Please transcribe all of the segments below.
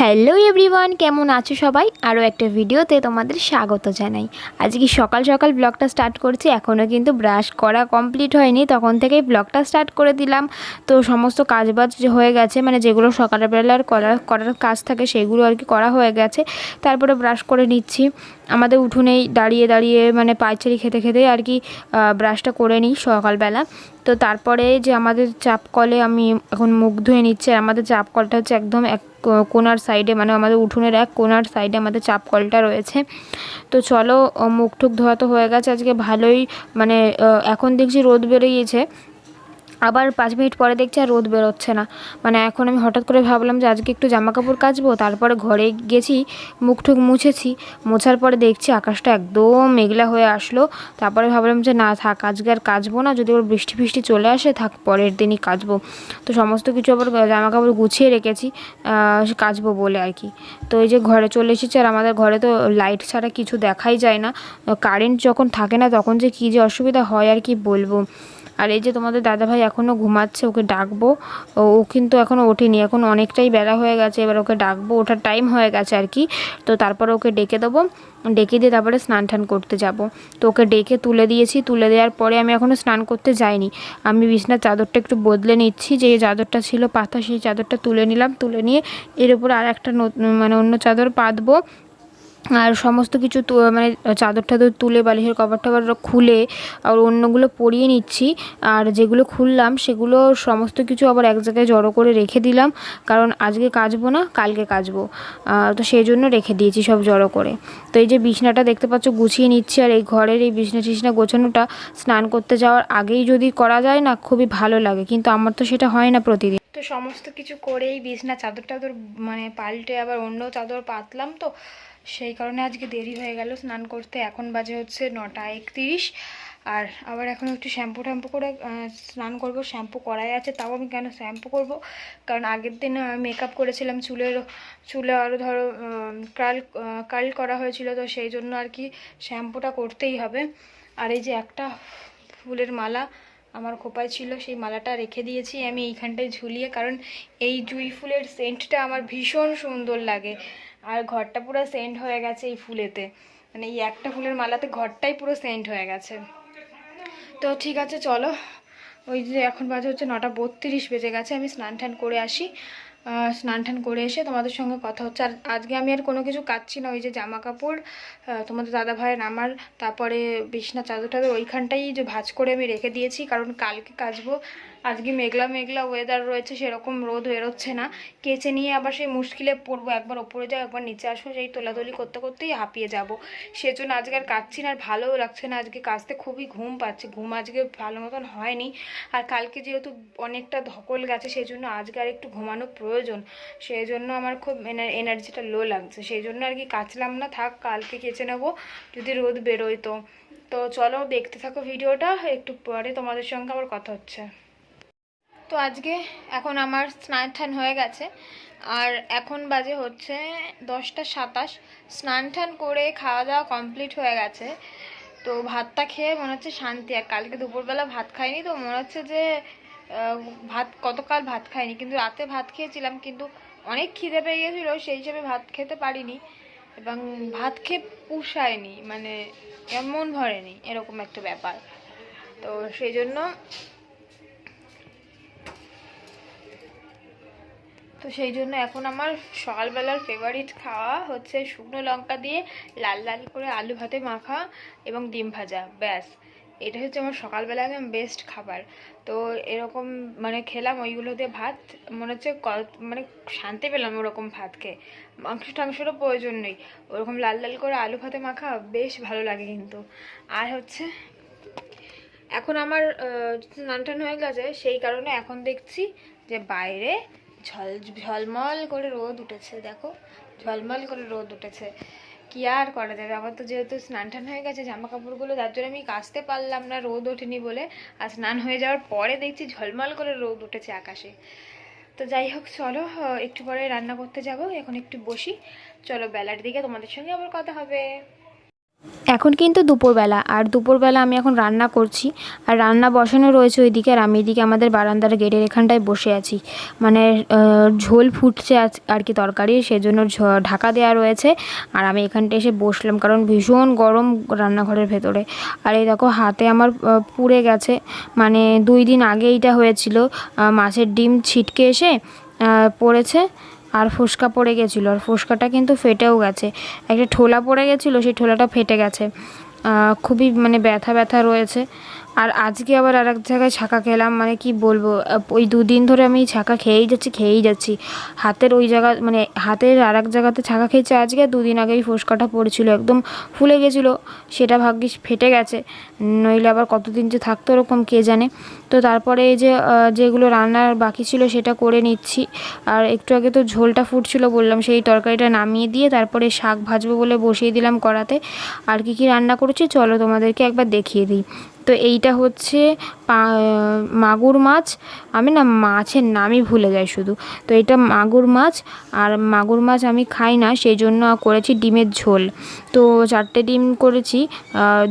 Hello everyone কেমন আছো সবাই? আরও একটা ভিডিওতে তোমাদের স্বাগত জানাই। আজকে সকাল সকাল ব্লগটা স্টার্ট করছি এখনও কিন্তু ব্রাশ করা কমপ্লিট হয়নি, তখন থেকেই ব্লগটা স্টার্ট করে দিলাম। তো সমস্ত কাজবাজ হয়ে গেছে মানে যেগুলো সকালবেলার করার করার কাজ থাকে, সেগুলো আর কি করা হয়ে গেছে। তারপরে ব্রাশ করে নিচ্ছি। আমাদের উঠোনেই দাঁড়িয়ে দাঁড়িয়ে মানে পায়চারি খেতে খেতে আর কি ব্রাশটা করে নিই সকালবেলা। তো তারপরে যে আমাদের চাপ কলে আমি এখন মুখ ধুয়ে নিচ্ছি, আর আমাদের চাপ কলটা হচ্ছে একদম এক কোনার সাইডে মানে আমাদের উঠোনের এক কোনার সাইডে আমাদের চাপ কলটা রয়েছে। তো চলো মুখ টুক ধোয়া তো হয়ে গেছে, আজকে ভালোই মানে এখন দেখছি রোদ বেরিয়েছে। আবার পাঁচ মিনিট পরে দেখছি আর রোদ বেরোচ্ছে না। মানে এখন আমি হঠাৎ করে ভাবলাম যে আজকে একটু জামা কাপড় কাচবো, তারপরে ঘরে গেছি, মুখ টুক মুছেছি, মোছার পরে দেখছি আকাশটা একদম মেঘলা হয়ে আসলো। তারপরে ভাবলাম যে না থাক, আজকে আর কাচবো না, যদি ওর বৃষ্টি ফিষ্টি চলে আসে, থাক পরের দিনই কাচবো। তো সমস্ত কিছু আবার জামা কাপড় গুছিয়ে রেখেছি কাচবো বলে আর কি। তো এই যে ঘরে চলে এসেছি, আর আমাদের ঘরে তো লাইট ছাড়া কিছু দেখাই যায় না। কারেন্ট যখন থাকে না, তখন যে কী যে অসুবিধা হয় আর কি বলব। আর এই যে তোমাদের দাদাভাই এখনও ঘুমাচ্ছে, ওকে ডাকবো। ও কিন্তু এখনও ওঠেনি, এখন অনেকটাই বেলা হয়ে গেছে, এবার ওকে ডাকবো, ওঠার টাইম হয়ে গেছে আর কি। তো তারপরে ওকে ডেকে দেবো, ডেকে দিয়ে তারপরে স্নান টান করতে যাব। তো ওকে ডেকে তুলে দিয়েছি, তুলে দেওয়ার পরে আমি এখনও স্নান করতে যাইনি। আমি বিছনার চাদরটা একটু বদলে নিচ্ছি, যে চাদরটা ছিল পাতা, সেই চাদরটা তুলে নিলাম, তুলে নিয়ে এর উপরে আর একটা মানে অন্য চাদর পাতবো। আর সমস্ত কিছু মানে চাদর টাদর তুলে বালিশের কভার টভার খুলে আর অন্যগুলো পরিয়ে নিচ্ছি। আর যেগুলো খুললাম সেগুলো সমস্ত কিছু আবার এক জায়গায় জড়ো করে রেখে দিলাম। কারণ আজকে কাচবো না, কালকে কাচবো। তো সেই জন্য রেখে দিয়েছি সব জড়ো করে। তো এই যে বিছনাটা দেখতে পাচ্ছ গুছিয়ে নিচ্ছি। আর এই ঘরের এই বিছনা টিছনা গোছানোটা স্নান করতে যাওয়ার আগেই যদি করা যায় না, খুবই ভালো লাগে। কিন্তু আমার তো সেটা হয় না প্রতিদিন। তো সমস্ত কিছু করেই বিছনা চাদর টাদর মানে পাল্টে আবার অন্য চাদর পাতলাম তো। সেই কারণে আজকে দেরি হয়ে গেল। স্নান করতে এখন বাজে হচ্ছে নটা একত্রিশ। আর আবার এখন একটু শ্যাম্পু ট্যাম্পু করে স্নান করব, শ্যাম্পু করাই আছে, তাও আমি কেন শ্যাম্পু করব? কারণ আগের দিন মেকআপ করেছিলাম, চুলের, চুলে আরও ধরো কার্ল কার্ল করা হয়েছিল, তো সেই জন্য আর কি শ্যাম্পুটা করতেই হবে। আর এই যে একটা ফুলের মালা আমার খোপায় ছিল, সেই মালাটা রেখে দিয়েছি আমি এইখানটায় ঝুলিয়ে, কারণ এই জুঁই ফুলের সেন্টটা আমার ভীষণ সুন্দর লাগে। আর ঘরটা পুরো সেন্ট হয়ে গেছে এই ফুলেতে। মানে এই একটা ফুলের মালাতে ঘরটাই পুরো সেন্ট হয়ে গেছে। তো ঠিক আছে, চলো। ওই যে এখন বাজে হচ্ছে নটা বত্রিশ, বেজে গেছে। আমি স্নান টান করে আসি। স্নান টান করে এসে তোমাদের সঙ্গে কথা হচ্ছে। আর আজকে আমি আর কোনো কিছু কাচ্ছি না। ওই যে জামা কাপড় তোমাদের দাদা ভাইয়ের আমার, তারপরে বিছনা চাদর টাদর ওইখানটাই যে ভাঁজ করে আমি রেখে দিয়েছি। কারণ কালকে কাচবো। আজকে মেঘলা মেঘলা ওয়েদার রয়েছে, সেরকম রোদ বেরোচ্ছে না। কেচে নিয়ে আবার সেই মুশকিলে পড়ব, একবার ওপরে যাও, একবার নিচে আসব সেই তোলাতুলি করতে করতেই হাঁপিয়ে যাব। সেজন্য আজকে আর কাচ্ছি না, আর ভালোও লাগছে না, আজকে কাচতে খুবই ঘুম পাচ্ছে, ঘুম আজকে ভালো মতন হয়নি। আর কালকে যেহেতু অনেকটা ধকল গেছে সেই জন্য আজকে আর একটু ঘুমানো প্রয়োজন। সেই জন্য আমার খুব এনার্জিটা লো লাগছে সেই জন্য আর কি কাচলাম না, থাক কালকে কেচে নেব, যদি রোদ বেরোয় তো। তো চলো দেখতে থাকো ভিডিওটা, একটু পরে তোমাদের সঙ্গে আবার কথা হচ্ছে। তো আজকে এখন আমার স্নান টান হয়ে গেছে। আর এখন বাজে হচ্ছে দশটা সাতাশ। স্নান টান করে খাওয়া দাওয়া কমপ্লিট হয়ে গেছে। তো ভাতটা খেয়ে মনে হচ্ছে শান্তি। আর কালকে দুপুরবেলা ভাত খাইনি তো মনে হচ্ছে যে ভাত কতকাল ভাত খাইনি। কিন্তু রাতে ভাত খেয়েছিলাম, কিন্তু অনেক খিদে পেয়ে গেছিল, সেই হিসেবে ভাত খেতে পারিনি। এবং ভাত খেয়ে পুষায়নি মানে এমন ভরেনি, এরকম একটা ব্যাপার। তো সেই জন্য তো সেই জন্য এখন আমার সকালবেলার ফেভারিট খাওয়া হচ্ছে শুকনো লঙ্কা দিয়ে লাল লাল করে আলু ভাতে মাখা এবং ডিম ভাজা ব্যাস। এটা হচ্ছে আমার সকালবেলা একদম বেস্ট খাবার। তো এরকম মানে খেলাম ওইগুলো দিয়ে ভাত মনে হচ্ছে মানে শান্তি পেলাম ওরকম ভাত খেয়ে মাংস টাংসেরও প্রয়োজন নেই। ওরকম লাল লাল করে আলু ভাতে মাখা বেশ ভালো লাগে কিন্তু। আর হচ্ছে এখন আমার আহ, স্নান টান হয়ে গেছে সেই কারণে এখন দেখছি যে বাইরে ঝল, ঝলমল করে রোদ উঠেছে, দেখো। ঝলমল করে রোদ উঠেছে। কি আর করা যাবে? আমার তো যেহেতু স্নান টান হয়ে গেছে জামা কাপড়গুলো যার জন্য আমি কাচতে পারলাম না, রোদ ওঠেনি বলে। আর স্নান হয়ে যাওয়ার পরে দেখছি ঝলমল করে রোদ উঠেছে আকাশে। তো যাই হোক, চলো, একটু পরে রান্না করতে যাব, এখন একটু বসি। চলো, বেলার দিকে তোমাদের সঙ্গে আবার কথা হবে। এখন কিন্তু দুপুরবেলা, আর দুপুরবেলা আমি এখন রান্না করছি। আর রান্না বসানো রয়েছে ওইদিকে আর আমি এদিকে আমাদের বারান্দার গেটের এখানটায় বসে আছি। মানে ঝোল ফুটছে আর কি তরকারি, সেজন্য ঢাকা দেওয়া রয়েছে। আর আমি এখানটায় এসে বসলাম, কারণ ভীষণ গরম রান্নাঘরের ভেতরে। আর এই দেখো, হাতে আমার পুড়ে গেছে। মানে দুই দিন আগে এইটা হয়েছিল মাছের ডিম ছিটকে এসে পড়েছে। আর ফুসকা পড়ে গেছিল, আর ফুসকাটা কিন্তু ফেটেও গেছে। একটা ঠোলা পড়ে গেছিল, সেই ঠোলাটা ফেটে গেছে। খুবই মানে ব্যথা ব্যথা রয়েছে। আর আজকে আবার আর এক জায়গায় ছাকা খেলাম মানে কি বলব ওই দুদিন ধরে আমি ছাকা খেয়েই যাচ্ছি খেয়েই যাচ্ছি। হাতের ওই জায়গা মানে হাতের আর এক জায়গাতে ছাকা খেয়েছে, আজকে দুদিন আগেই ফোসকাটা পড়েছিল, একদম ফুলে গেছিল, সেটা ভাগ্যিস ফেটে গেছে, নইলে আবার কতদিন যে থাকতো ওরকম কে জানে। তো তারপরে এই যে যেগুলো রান্নার বাকি ছিল সেটা করে নিচ্ছি, আর একটু আগে তো ঝোলটা ফুটছিল বললাম, সেই তরকারিটা নামিয়ে দিয়ে তারপরে শাক ভাজবো বলে বসিয়ে দিলাম কড়াতে। আর কি কি রান্না করেছি চলো তোমাদেরকে একবার দেখিয়ে দিই। তো এইটা হচ্ছে মাগুর মাছ। আমি না মাছের নামই ভুলে যাই শুধু। তো এটা মাগুর মাছ, আর মাগুর মাছ আমি খাই না সেই জন্য করেছি ডিমের ঝোল। তো চারটে ডিম করেছি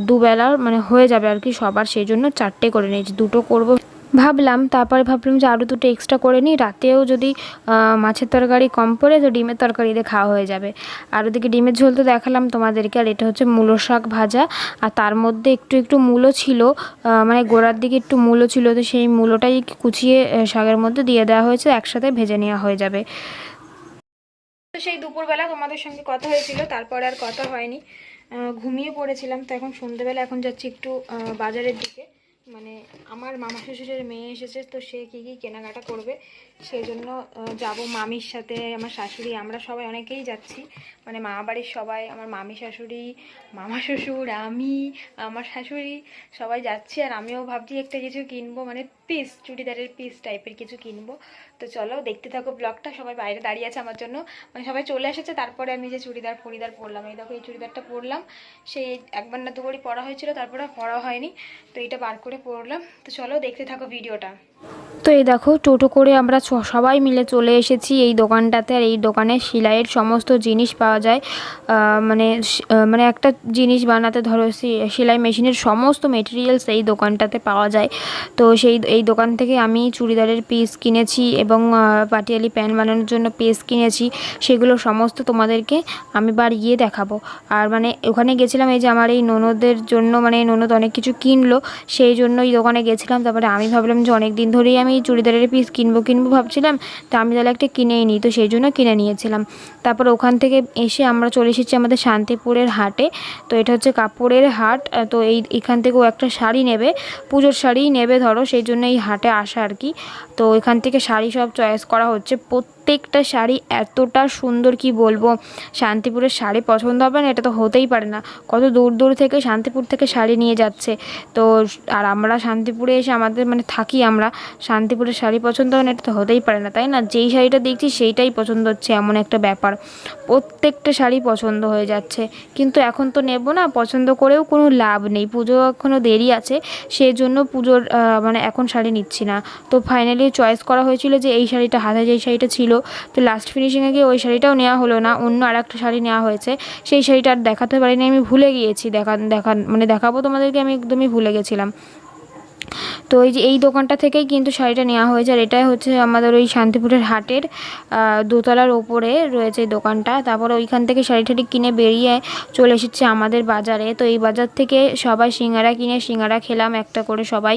দুবেলার মানে হয়ে যাবে আর কি সবার সেই জন্য চারটে করে নিয়েছি। দুটো করব ভাবলাম, তারপরে ভাবলাম যে আরও দুটো এক্সট্রা করে নিই। রাতেও যদি মাছের তরকারি কম পড়ে, তো ডিমের তরকারি দিয়ে খাওয়া হয়ে যাবে। আর ওদিকে ডিমের ঝোল তো দেখালাম তোমাদেরকে, আর এটা হচ্ছে মূলো শাক ভাজা। আর তার মধ্যে একটু একটু মূলো ছিল মানে গোড়ার দিকে একটু মূলো ছিল, তো সেই মূলোটাই কুচিয়ে শাকের মধ্যে দিয়ে দেওয়া হয়েছে, একসাথে ভেজে নেওয়া হয়ে যাবে। তো সেই দুপুরবেলা তোমাদের সঙ্গে কথা হয়েছিল, তারপরে আর কথা হয়নি। ঘুমিয়ে পড়েছিলাম, তো এখন সন্ধ্যেবেলা এখন যাচ্ছি একটু বাজারের দিকে। মানে আমার মামা শ্বশুরের মেয়ে এসেছে, তো সে কী কী কেনাকাটা করবে? সেই জন্য যাব মামির সাথে, আমার শাশুড়ি, আমরা সবাই অনেকেই যাচ্ছি। মানে মামা বাড়ির সবাই, আমার মামি শাশুড়ি, মামা শ্বশুর, আমি, আমার শাশুড়ি সবাই যাচ্ছি। আর আমিও ভাবছি একটা কিছু কিনবো মানে পিস চুড়িদারের পিস টাইপের কিছু কিনবো। তো চলো দেখতে থাকো ব্লগটা সবাই বাইরে দাঁড়িয়ে আছে আমার জন্য। মানে সবাই চলে এসেছে, তারপরে আমি যে চুড়িদার, ফড়িদার পরলাম। এই দেখো, এই চুড়িদারটা পরলাম। সেই একবার না দুবারই পরা হয়েছিল, তারপরে পরা হয়নি। তো এটা বার করে পরলাম। তো চলো দেখতে থাকো ভিডিওটা তো এই দেখো, টোটো করে আমরা সবাই মিলে চলে এসেছি এই দোকানটাতে। আর এই দোকানে সেলাইয়ের সমস্ত জিনিস পাওয়া যায়। মানে মানে একটা জিনিস বানাতে ধরো সেলাই মেশিনের সমস্ত মেটেরিয়ালস এই দোকানটাতে পাওয়া যায়। তো সেই এই দোকান থেকে আমি চুড়িদারের পিস কিনেছি এবং পাটিয়ালি প্যান্ট বানানোর জন্য পিস কিনেছি। সেগুলো সমস্ত তোমাদেরকে আমি বার গিয়ে দেখাবো। আর মানে ওখানে গেছিলাম, এই যে আমার এই ননদের জন্য মানে ননদ অনেক কিছু কিনলো, সেই জন্য এই দোকানে গেছিলাম। তারপরে আমি ভাবলাম যে অনেক দিন ধরেই চুড়িদারের পিস কিনবো কিনবো ভাবছিলাম, তো আমি তাহলে একটা কিনেই নিই তো সেই জন্য কিনে নিয়েছিলাম। তারপর ওখান থেকে এসে আমরা চলে এসেছি আমাদের শান্তিপুরের হাটে, তো এটা হচ্ছে কাপড়ের হাট তো এই, এখান থেকেও একটা শাড়ি নেবে, পুজোর শাড়িই নেবে ধরো, সেই জন্য এই হাটে আসা আর কি। তো এখান থেকে শাড়ি সব চয়েস করা হচ্ছে প্রত্যেকটা শাড়ি এতটা সুন্দর, কি বলব? শান্তিপুরের শাড়ি পছন্দ হবে না, এটা তো হতেই পারে না। কত দূর দূর থেকে শান্তিপুর থেকে শাড়ি নিয়ে যাচ্ছে। তো আর আমরা শান্তিপুরে এসে আমাদের মানে থাকি আমরা, শান্তিপুরের শাড়ি পছন্দ হয় না, এটা তো হতেই পারে না, তাই না? যেই শাড়িটা দেখছি সেইটাই পছন্দ হচ্ছে, এমন একটা ব্যাপার। প্রত্যেকটা শাড়ি পছন্দ হয়ে যাচ্ছে। কিন্তু এখন তো নেব না, পছন্দ করেও কোনো লাভ নেই, পুজো এখনও দেরি আছে সেই জন্য পুজোর মানে এখন শাড়ি নিচ্ছি না। তো ফাইনালি চয়েস করা হয়েছিল যে এই শাড়িটা, হাতে যেই শাড়িটা ছিল তো লাস্ট ফিনিশিংয়ে গিয়ে ওই শাড়িটাও নেওয়া হলো না, অন্য আর একটা শাড়ি নেওয়া হয়েছে। সেই শাড়িটা আর দেখাতে পারিনি, আমি ভুলে গিয়েছি, দেখা দেখা মানে দেখাবো তোমাদেরকে, আমি একদমই ভুলে গেছিলাম। তো এই যে এই দোকানটা থেকেই কিন্তু শাড়িটা নেওয়া হয়েছে আর এটাই হচ্ছে আমাদের ওই শান্তিপুরের হাটের দোতলার ওপরে রয়েছে এই দোকানটা। তারপরে ওইখান থেকে শাড়ি টাড়ি কিনে বেরিয়ে চলে এসেছে আমাদের বাজারে। তো এই বাজার থেকে সবাই সিঙ্গারা কিনে সিঙ্গারা খেলাম একটা করে সবাই।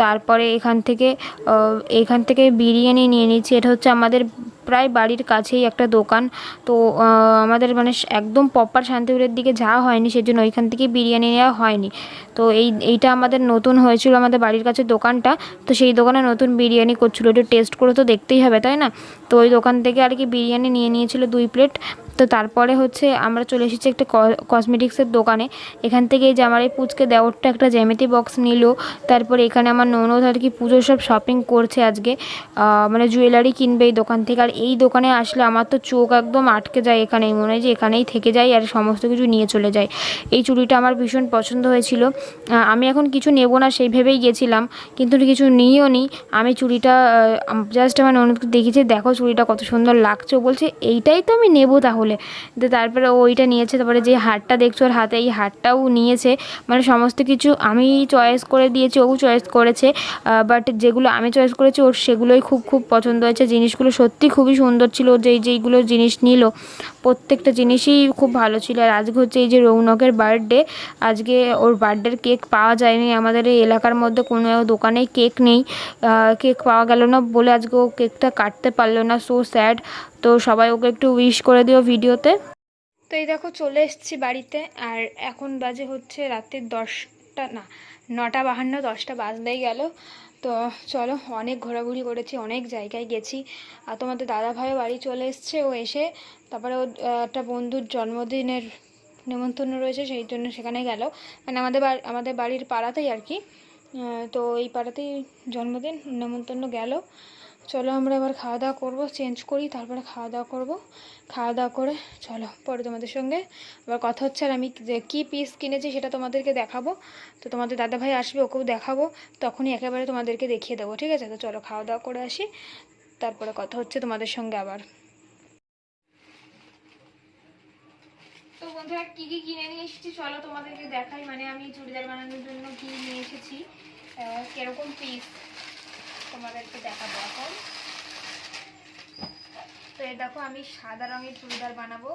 তারপরে এখান থেকে এখান থেকে বিরিয়ানি নিয়ে নিচ্ছি। এটা হচ্ছে আমাদের প্রায় বাড়ির কাছেই একটা দোকান। তো আমাদের মানে একদম প্রপার শান্তিপুরের দিকে যাওয়া হয়নি, সেজন্য ওইখান থেকে বিরিয়ানি নেওয়া হয়নি। তো এই, এইটা আমাদের নতুন হয়েছিল আমাদের বাড়ির কাছে দোকানটা। তো সেই দোকানে নতুন বিরিয়ানি করছিল, একটু টেস্ট করে তো দেখতেই হবে, তাই না? তো ওই দোকান থেকে আর কি বিরিয়ানি নিয়ে নিয়েছিল দুই প্লেট তো তারপরে হচ্ছে আমরা চলে এসেছি একটা কসমেটিক্সের দোকানে। এখান থেকে যে আমার এই পুচকে দেওরটা একটা জ্যামিতি বক্স নিল। তারপরে এখানে আমার ননদ আর কি পুজোর সব শপিং করছে আজকে। মানে জুয়েলারি কিনবে এই দোকান থেকে। আর এই দোকানে আসলে আমার তো চোখ একদম আটকে যায় এখানেই। মনে হয় যে এখানেই থেকে যায় আর সমস্ত কিছু নিয়ে চলে যায়। এই চুড়িটা আমার ভীষণ পছন্দ হয়েছিল। আমি এখন কিছু নেব না, সেই ভেবেই গেছিলাম। কিন্তু কিছু নিয়েও নি। আমি চুড়িটা জাস্ট আমার ননদকে দেখেছি, দেখো চুড়িটা কত সুন্দর লাগছে। বলছে, এইটাই তো আমি নেব তাহলে। বলে তো তারপরে ওইটা নিয়েছে, তারপরে যে হারটা দেখছ ওর হাতে, এই হারটাও নিয়েছে। মানে সমস্ত কিছু আমি চয়েস করে দিয়েছি, ও চয়েস করেছে বাট যেগুলো আমি চয়েস করেছি, ওর সেগুলোই খুব খুব পছন্দ হয়েছে। জিনিসগুলো সত্যি খুবই সুন্দর ছিল যেই যেইগুলো জিনিস নিল। প্রত্যেকটা জিনিসই খুব ভালো ছিল। আর আজকে হচ্ছে এই যে রৌনকের বার্থডে আজকে ওর বার্থডের কেক পাওয়া যায়নি। আমাদের এই এলাকার মধ্যে কোনো দোকানেই কেক নেই। কেক পাওয়া গেল না বলে আজকে ও কেকটা কাটতে পারল না। সো স্যাড তো সবাই ওকে একটু উইশ করে দিও ভিডিওতে। তো এই দেখো চলে এসেছি বাড়িতে, আর এখন বাজে হচ্ছে রাতের দশটা, না, নটা বাহান্ন, দশটা বাজতেই গেল। তো চলো, অনেক ঘোরাঘুরি করেছি, অনেক জায়গায় গেছি। আর তোমাদের দাদা ভাইও বাড়ি চলে এসছে, ও এসে তারপরে ও একটা বন্ধুর জন্মদিনের নেমন্তন্ন রয়েছে, সেই জন্য সেখানে গেল। মানে আমাদের আমাদের বাড়ির পাড়াতেই আর কি। তো এই পাড়াতেই জন্মদিন, নেমন্তন্ন গেল। চলো আমরা এবার খাওয়া দাওয়া করব চেঞ্জ করি, তারপরে খাওয়া দাওয়া করব। খাওয়া দাওয়া করে চলো, পরে তোমাদের সঙ্গে আবার কথা হচ্ছে। আর আমি কী পিস কিনেছি সেটা তোমাদেরকে দেখাবো। তো তোমাদের দাদাভাই আসবে, ওকেও দেখাবো। তখনই একেবারে তোমাদেরকে দেখিয়ে দেবো, ঠিক আছে? তো চলো খাওয়া দাওয়া করে আসি। তারপরে কথা হচ্ছে তোমাদের সঙ্গে আবার। তো বন্ধুরা, কী কী কিনে নিয়ে এসেছি চলো তোমাদেরকে দেখাই। মানে আমি চুড়িদার বানানোর জন্য কী নিয়ে এসেছি কীরকম পিস তোমাদেরকে দেখাবো এখন। তো এই দেখো আমি সাদা রঙের চুড়িদার বানাবো।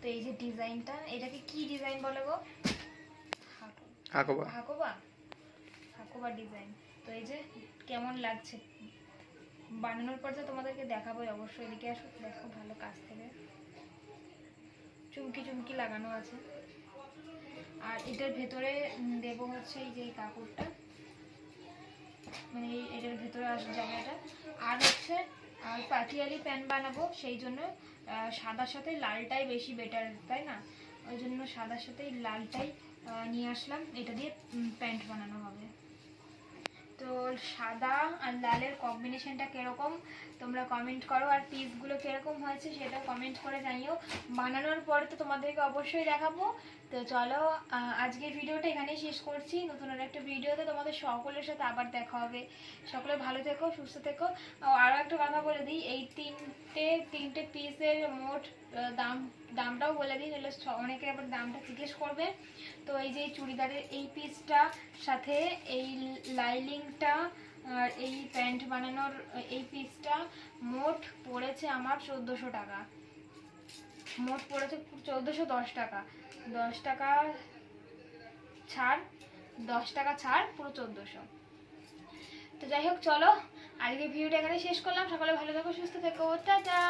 তো এই যে ডিজাইনটা এটাকে কি ডিজাইন বলে গো? হাকোবা। হাকোবা? হাকোবা ডিজাইন। তো এই যে কেমন লাগছে? বানানোর পর তো তোমাদেরকে দেখাবোই অবশ্যই এদিকে আসো দেখো ভালো কাজ থেকে। চুমকি চুমকি লাগানো আছে। আর এটার ভেতরে দেবো হচ্ছে এই যে কাপড়টা। মানে এটার ভিতরে আসবে জায়গাটা। আর হচ্ছে, আর পাটিয়ালি প্যান্ট বানাবো, সেই জন্য সাদার সাথে লালটাই বেশি বেটার তাই না? ওই জন্য সাদার সাথে লালটাই নিয়ে আসলাম। এটা দিয়ে প্যান্ট বানানো হবে। তো সাদা আর লালের কম্বিনেশনটা কীরকম? তোমরা কমেন্ট করো আর পিসগুলো কীরকম হয়েছে সেটা কমেন্ট করে জানিও। বানানোর পরে তো তোমাদেরকে অবশ্যই দেখাবো। তো চলো আজকের ভিডিওটা এখানেই শেষ করছি। নতুন আর একটা ভিডিওতে তোমাদের সকলের সাথে আবার দেখা হবে। সকলে ভালো থেকো, সুস্থ থেকো। আরও একটা কথা বলে দিই। এই তিনটে তিনটে পিসের মোট দাম, দামটাও বলে দিই তাহলে অনেকে আবার দামটা জিজ্ঞেস করবে। তো এই যে চুড়িদারের এই পিসটা সাথে এই লাইলিংটা আর এই প্যান্ট বানানোর, এই পিসটা মোট পড়েছে আমার চোদ্দোশো টাকা। মোট পড়েছে চোদ্দোশো দশ টাকা। দশ টাকা ছাড়, দশ টাকা ছাড়, পুরো চোদ্দোশো। তো যাই হোক, চলো আজকে ভিডিওটা এখানে শেষ করলাম। সকালে ভালো থেকো, সুস্থ থেকো। টাটা!